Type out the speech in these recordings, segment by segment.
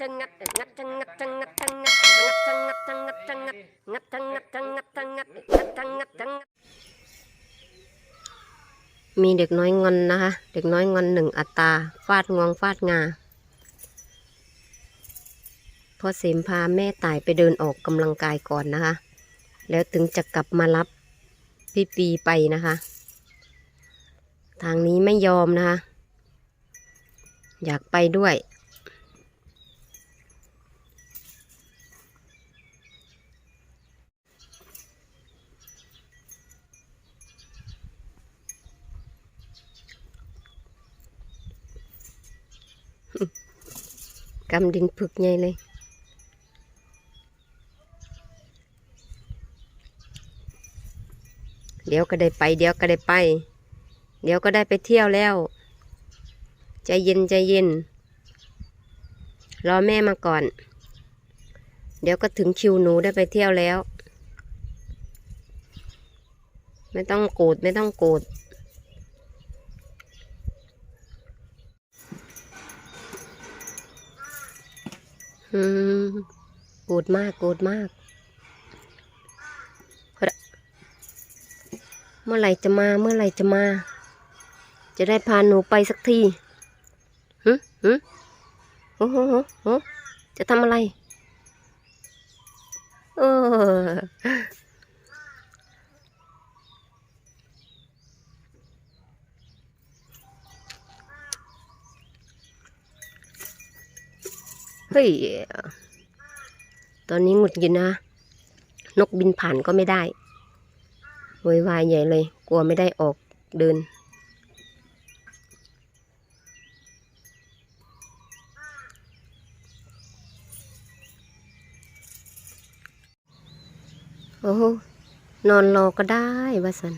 จังงัดงัดจังงัดจังงัดจังงัดงัดจังงัดจังงัดจังงัดงัดจังงัดจังงัดจังงัดงัดจังงัดจังงัดมีเด็กน้อยงอนนะคะ เด็กน้อยงอนหนึ่งอัตราฟาดงวงฟาดงาพอเสมพาแม่ตายไปเดินออกกำลังกายก่อนนะคะ แล้วถึงจะกลับมารับพี่ปีไปนะคะ ทางนี้ไม่ยอมนะคะ อยากไปด้วย กำดินผึกใหญ่เลย เดี๋ยวก็ได้ไป เดี๋ยวก็ได้ไป เดี๋ยวก็ได้ไปเที่ยวแล้ว ใจเย็นใจเย็น รอแม่มาก่อน เดี๋ยวก็ถึงคิวหนูได้ไปเที่ยวแล้ว ไม่ต้องโกรธไม่ต้องโกรธ อืมโกรธมากโกรธมาก เมื่อไหร่จะมาเมื่อไหร่จะมา จะได้พาหนูไปสักทีฮึฮึโอ้โหโหโหจะทำอะไร เออ เฮ้ย ตอนนี้หงุดหงิดนะ นกบินผ่านก็ไม่ได้โวยวายใหญ่เลย กลัวไม่ได้ออกเดิน โอ้โหนอนรอก็ได้วะสัน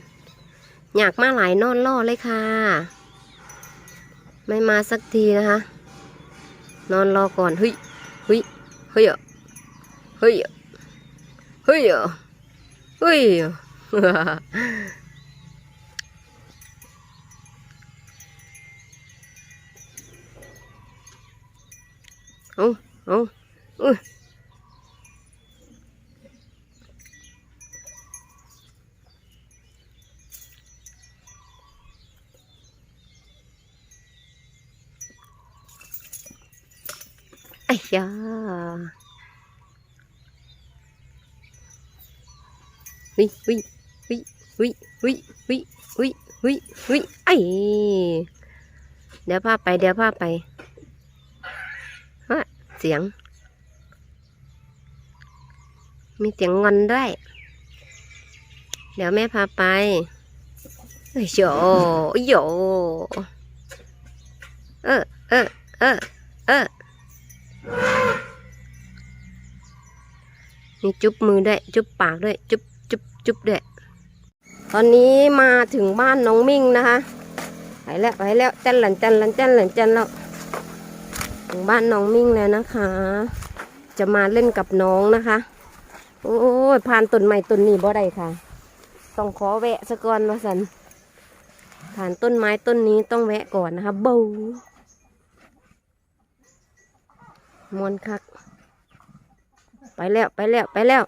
อยากมาหลายนอนรอเลยค่ะ ไม่มาสักทีนะคะ นอนรอก่อนเฮ้ยเฮ้ยเฮ้ยเฮ้ยเฮ้ยเฮ้ยอะเอาเอาอุ้ย อ้ยาวิวิวิวิวิวิวิวิวิไอเดี๋ยวพาไป เดี๋ยวพาไปฮะเสียง มีเสียงงอนด้วย เดี๋ยวแม่พาไปเอ้ยโยโยเออเออเออ มีจุ๊บมือด้วย จุ๊บปากด้วย จุ๊บจุ๊บจุ๊บด้วย ตอนนี้มาถึงบ้านน้องมิ่งนะคะ ไปแล้วไปแล้วจันหลันจันหลันจันหลันจันแล้ว ถึงบ้านน้องมิ่งแล้วนะคะ จะมาเล่นกับน้องนะคะ โอ้ยผ่านต้นไม้ต้นนี้บ่ได้ค่ะ ต้องขอแวะสะก่อนว่าสันผ่านต้นไม้ต้นนี้ต้องแวะก่อนนะคะเบามวนคัก ไปแล้วไปแล้วไปแล้ว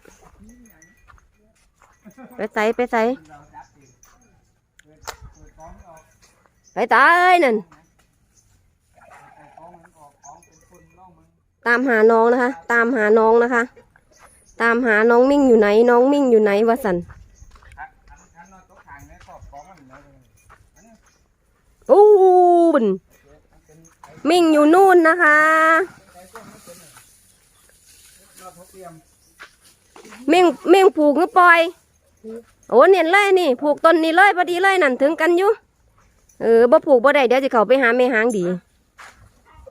ไปใส่ไปใส่ไปตายนั่นตามหาน้องนะคะ ตามหาน้องนะคะ ตามหาน้องมิ่งอยู่ไหน น้องมิ่งอยู่ไหนวะสันโอ้บนมิ่งอยู่นู่นนะคะ มิ่งมิ่งผูกหรือปล่อย โอ้เนี่ยเลยนี่ ผูกต้นนี้เลยพอดีเลยนั่นถึงกันอยู่ เออบ่ผูกบ่ได้เดี๋ยวจะเขาไปหาแม่หางดี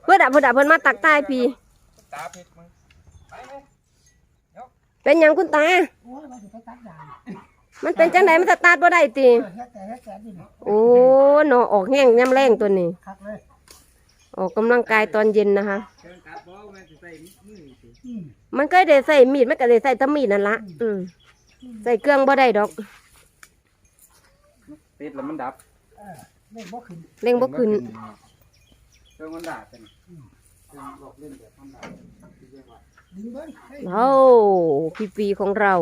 เพื่อดับเพื่อดับเพื่อนมาตักใต้พี่ตาผิดมึงไปเลยเป็นหยังคุณตาโอ้ยมันสิไปตัดยางมันเป็นจังไดมันสตาร์ทบ่ได้ติเออเฮ็ดแต่เฮ็ดแต่ดินโอ้หนอออกแห้งย่ำแรงตัวนี้คักเลยออกกำลังกายตอนเย็นนะคะ เชิญตัดบอกแม่จะใส่มือสิอืมมันก็ได้ใส่มีดมันก็ได้ใส่แตะมีดนั่นละอืมใส่เครื่องบ่ได้ดอก ติดแล้วมันดับเออเล่นบ่ขึ้นเร่งบ่ขึ้นเครื่องมันด่าเป็นเครื่องบอกเล่นแบบมันด่าดึงเบิ้งเฮ้ยโอ้พี่ปีของเรา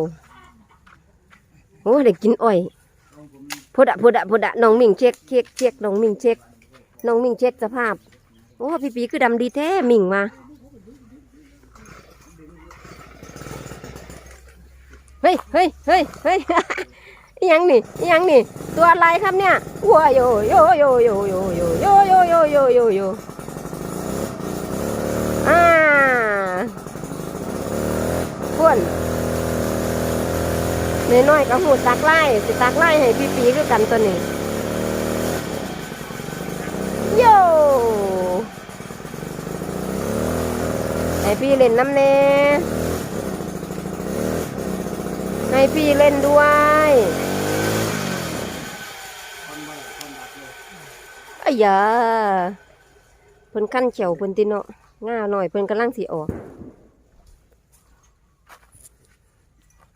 โอ้ได้กินอ้อยพุดะพุดะพุดะน้องมิ่งเช็คเช็คเช็คน้องมิ่งเช็คน้องมิ่งเช็คสภาพ โอ้พี่ปีคือดำดีแท้มิ่งมา เฮ้ยเฮ้ยเฮ้ยเฮ้ยอิหยังนี่อิยังนี่ ตัวอะไรครับเนี่ยวัวโยโยโยโยโยโยโยโยโยโยโยโยอ่าพ่วนน้อยๆก็หูตักไล่สิตักไล่ให้พี่ปีคือกันตัวนี้โยให้พี่เล่นน้ำเน่ ให้พี่เล่นด้วยอ้ยยาเพิ่นขั้นเขียวเพิ่นติเนาะง่าหน่อยเพิ่นกำลังสิออก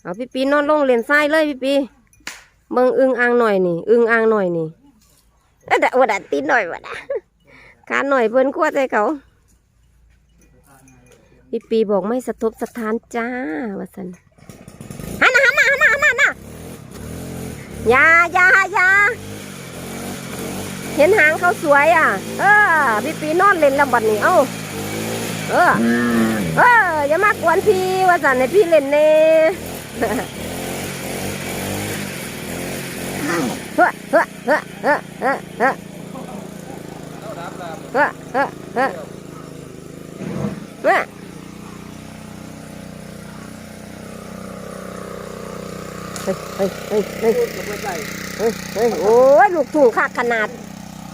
เอาพี่ปีนอนลงเล่นทรายเลยพี่ปีเบิ่งอึงอ่างหน่อยนี่ อึงอ่างหน่อยนี่อะดะวดะตีนหน่อยวะดะขาหน่อยเพิ่นคั่วใจเขาพี่ปีบอกไม่สะทบสะทานจ้าว่าสันนะหันนะหันนะหันนะหันนะอ ย่าอย่าอย่าเห็นหางเขาสวยอะ เออ พี่ปีนอนเล่นแล้วบัดนี้เอ้าเออ เออ อย่ามากวนพี่ว่าสันให้พี่เล่นเน่เฮ้อเฮ้อเฮ้อเฮ้อเฮ้อเฮ้อเอาดับแล้วเฮ้อเฮ้อเฮ้อ เฮ้อเฮ้ยเฮ้ยเฮ้ยเฮ้ยพูดกับไม่ใส่เฮ้ยเฮ้ยโอ้ยลูกถุงคักขนาด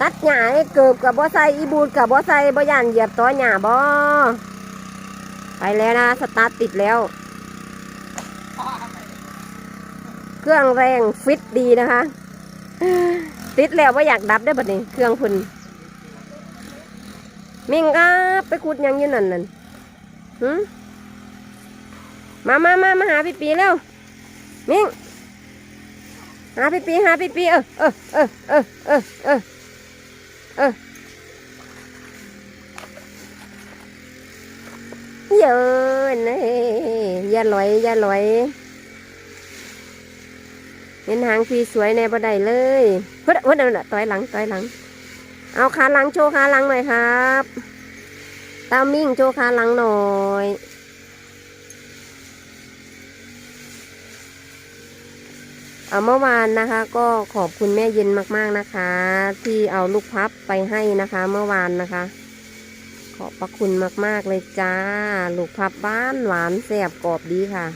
ตัดหญ้าให้เกิบกับบ่ใส่อีบูดกับบ่ใส่บ่ย่านเหยียบต้อหญ้าบ่ไปแล้วนะสตาร์ทติดแล้ว เครื่องแรงฟิตดีนะคะ ติดแล้วว่าอยากดับได้อบัดนี้ เครื่องพุ่นมิงครับไปขุดหยังอยู่นั่นนั่นหึมามามามาหาพี่ปีแล้ว มิงหาพี่ปีหาพี่ปีเออเออเออเออเออเออเออเยอะนะอย่าลอยอย่าลอยเห็นหางพีสวยในบันได้เลยพุดพุดเดต่อยหลังต่อยหลัง เอาขาหลังโชว์ขาหลังหน่อยครับตามิ่งโชว์ขาหลังหน่อย เอ่อเมื่อวานนะคะก็ขอบคุณแม่เย็นมากๆนะคะ ที่เอาลูกพับไปให้นะคะ เมื่อวานนะคะ ขอบพระคุณมากๆเลยจ้า ลูกพับบ้านหวานแซ่บกรอบดีค่ะ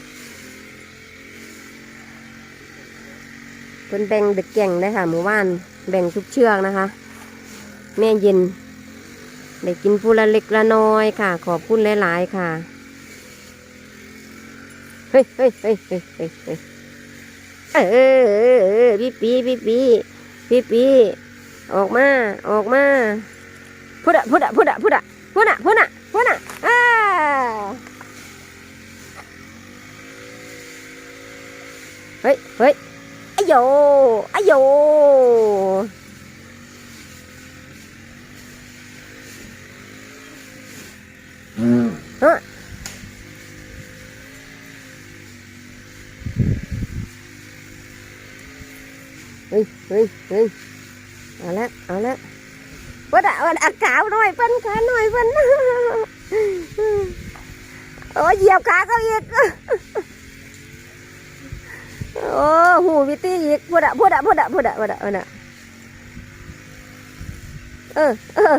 เพิ่นแบ่งเด็กแก่งได้ค่ะเมื่อวานแบ่งทุกเชือกนะคะ แม่เย็นได้กินผู้ละเล็กละน้อยค่ะ ขอบคุณหลายๆค่ะเฮ้ยเฮ้ยเฮ้ยเฮ้ยเฮ้ย เออพี่ปีพี่ปีพี่ปีออกมาออกมาพุดะพุดะพุดะพุดะพุดะพุดะพุดะอ่าเฮ้ยเฮ้ยอายโยอายโย เฮ้ยเฮ้ยเฮ้ยเอาละเอาละวัดอะวัดอะขาวหน่อยเพิ่นขาหน่อยเพิ่นโอ้ยเหยียบขาเขาอีกโอ้หูวิตี้อีกพูดอะพูดอะพูดอะพูดอะพูดอะพูดอะเออเออ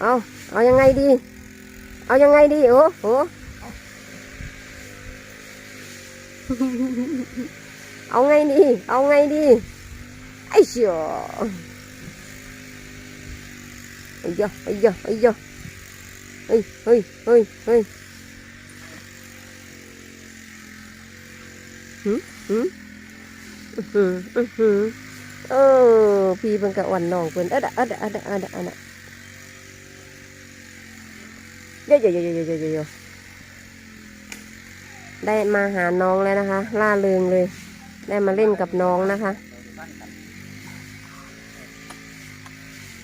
เอาเอายังไงดี เอายังไงดีโอ้โห เอาไงดี เอาไงดีไอ้เชี่ยไอ้ยะไอ้ยะไอ้ยะเฮ้ยเฮ้ยเฮ้ยเฮ้ยหืมหืมอื้อหืออือหือเออพี่เพิ่นกะอ่อนน้องเพิ่นเอดะเอดะเอดะเอดะเอดะอะเยอะเยอะเยอะเยอะเยอะเยอะได้มาหาน้องแล้วนะคะล่าเริงเลย ได้มาเล่นกับน้องนะคะ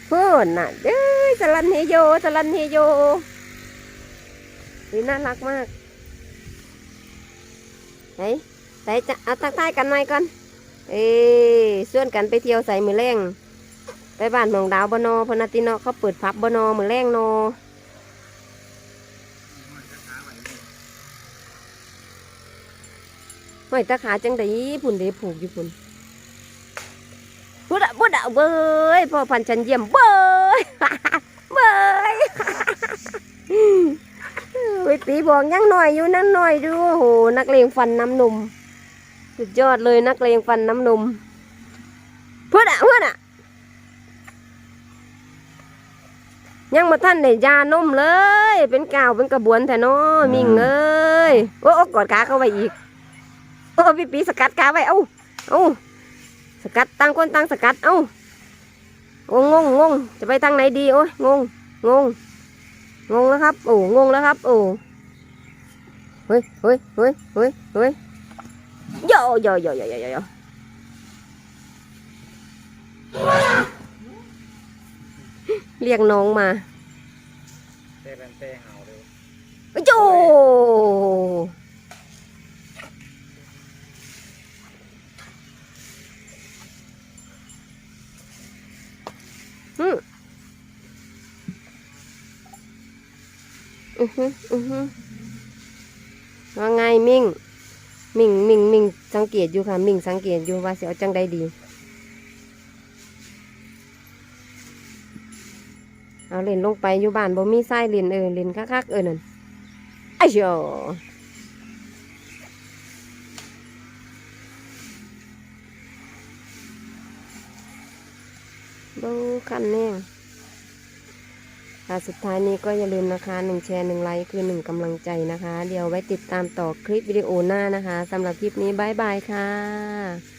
เพื่อนน่ะเอ้ยสลันเฮโยสลันเฮโยเห็นน่ารักมากไหนไหนจะเอาทักทายกันหน่อยก่อนเอ้ส่วนกันไปเที่ยวใส่มือแรงไปบ้านหมองดาวบนอพนาตินอเขาเปิดพับบนอมือแรงโน ห้อยตาขาจังไดพุ่นเดผูกอยู่พุ่นบุดะบุดะเบยพ่อพันชันเยี่ยมเบยเบยวิตีบอกยังหน่อยอยู่นั่นหน่อยดูโอ้โหนักเลงฟันน้ำนมสุดยอดเลยนักเลงฟันน้ำนมเพื่อนอะเพื่อนอะยังมาท่านในยานมเลย เป็นกาวเป็นกระบวนแต่นอมิงเอ้ยโอ้โอ้กอดขาเข้าไปอีก โอ้พี่ปีสกัดขาไว้เอ้าเอ้าสกัดตั้งคนตั้งสกัดเอ้าโอ้งงงงจะไปทางไหนดีโอ้ยงงงงงงแล้วครับ โอ้งงแล้วครับโอ้เฮ้ยเฮ้ยเฮ้ยเฮ้ยเฮ้ยโยโยโยโยโยโยโยเรียกน้องมาเต้เป็นเต้เห่าเลยโย อืมอือฮึอือฮึว่าไงมิ่ง มิ่งมิ่งมิ่งสังเกตอยู่ค่ะ มิ่งสังเกตอยู่ว่าเสิเอาจังใดดี เอาเล่นลงไปอยู่บ้านบ่มีไส้เล่นเออเล่นคักๆเออนั่นไอ้เจ้า บูคันแน่งค่ะสุดท้ายนี้ก็อย่าลืมนะคะหนึ่งแชร์หนึ่งไลค์คือหนึ่งกำลังใจนะคะ เดี๋ยวไว้ติดตามต่อคลิปวิดีโอหน้านะคะสำหรับคลิปนี้บายบายค่ะ